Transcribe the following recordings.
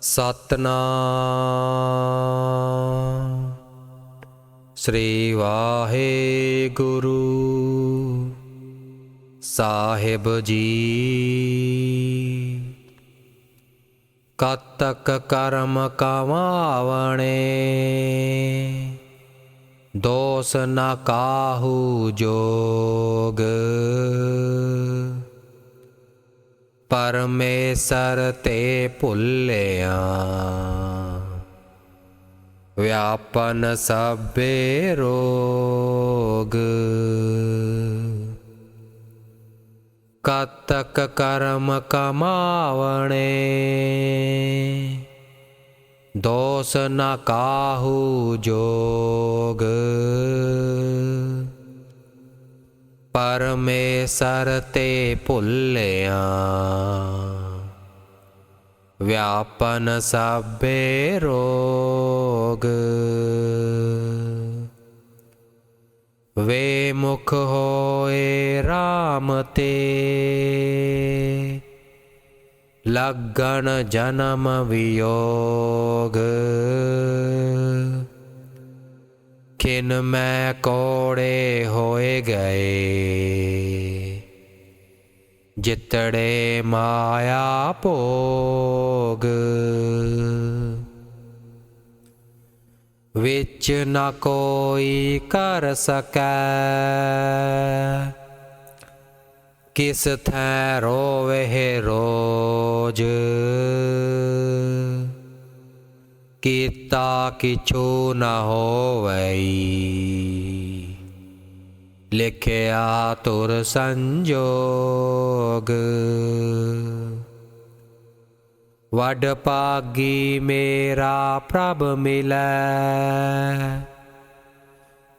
ਸਤਨਾਮ। ਸ੍ਰੀ ਵਾਹਿਗੁਰੂ ਸਾਹਿਬ ਜੀ। ਕਤਕ ਕਰਮ ਕਮਾਵਣੇ ਦੋਸ ਨ ਕਾਹੂ ਜੋਗ। ਪਰਮੇਸ਼ਰ ਤੇ ਭੁੱਲਿਆ। ਵਿਆਪਨ ਸਭੇ ਰੋਗ। ਕਤਕ ਕਰਮ ਕਮਾਵਣੇ। ਦੋਸ ਨਾ ਕਾਹੂ ਜੋਗ। ਪਰਮੇਸ਼ਰ ਤੇ ਭੁੱਲਿਆ। ਵਿਆਪਨ ਸਭੇ ਰੋਗ। ਵੇ ਮੁਖ ਹੋਏ RAM ਤੇ। ਲੱਗਣ ਜਨਮ ਵਿਯੋਗ। ਕਿਨ ਮੈਂ ਕੋੜੇ ਹੋਏ ਗਏ। ਜਿਤੜੇ ਮਾਇਆ ਭੋਗ। ਵਿੱਚ ਨਾ ਕੋਈ ਕਰ ਸਕੈ। ਕਿਸ ਥੈ ਰੋਵੇ ਰੋਜ। ਕੀਤਾ ਕਿਛੂ ਨ ਹੋਵਈ। ਲਿਖਿਆ ਤੁਰ ਸੰਜੋਗ। ਵਡ ਪਾਗੀ ਮੇਰਾ ਪ੍ਰਭ ਮਿਲੈ।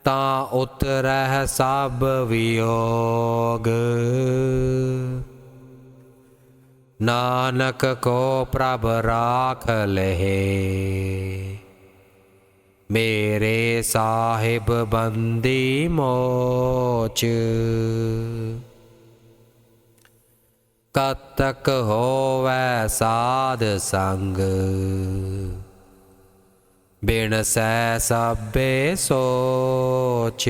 ਤਾਂ ਉਤਰਹਿ ਸਭ ਵਿਯੋਗ। ਨਾਨਕ ਕੋ ਪ੍ਰਭ ਰਾਖ ਲਹੇ। ਮੇਰੇ ਸਾਹਿਬ ਬੰਦੀ ਮੋਚ। ਕਤਕ ਹੋਵੈ ਸਾਧ ਸੰਗ। ਬਿਨ ਸੈ ਸਭੇ ਸੋਚ।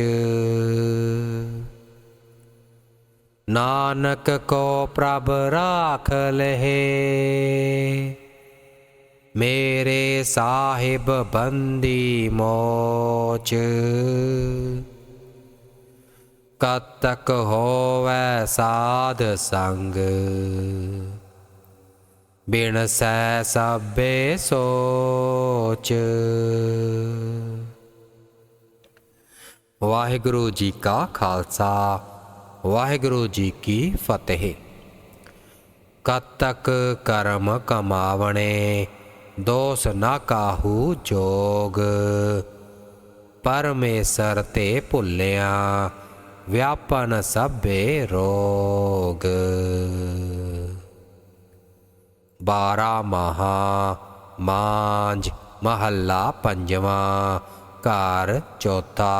ਨਾਨਕ ਕੋ ਪ੍ਰਭ ਰਾਖ ਲਹੇ। ਮੇਰੇ ਸਾਹਿਬ ਬੰਦੀ ਮੋਚ। ਕਤਕ ਹੋਵੈ ਸਾਧ ਸੰਗ। ਬਿਨ ਸੈ ਸਭੇ ਸੋਚ। ਵਾਹਿਗੁਰੂ ਜੀ ਕਾ ਖਾਲਸਾ। ਵਾਹਿਗੁਰੂ ਜੀ ਕੀ ਫਤਿਹ। ਕਤਕ ਕਰਮ ਕਮਾਵਣੇ, ਦੋਸ ਨਾ ਕਾਹੂ ਜੋਗ। ਪਰਮੇਸ਼ਰ ਤੇ ਭੁੱਲਿਆ, ਵਿਆਪਨ ਸਭੇ ਰੋਗ। ਬਾਰਾ ਮਹਾ ਮਾਂਝ ਮਹੱਲਾ ਪੰਜਵਾਂ, ਘਰ ਚੌਥਾ।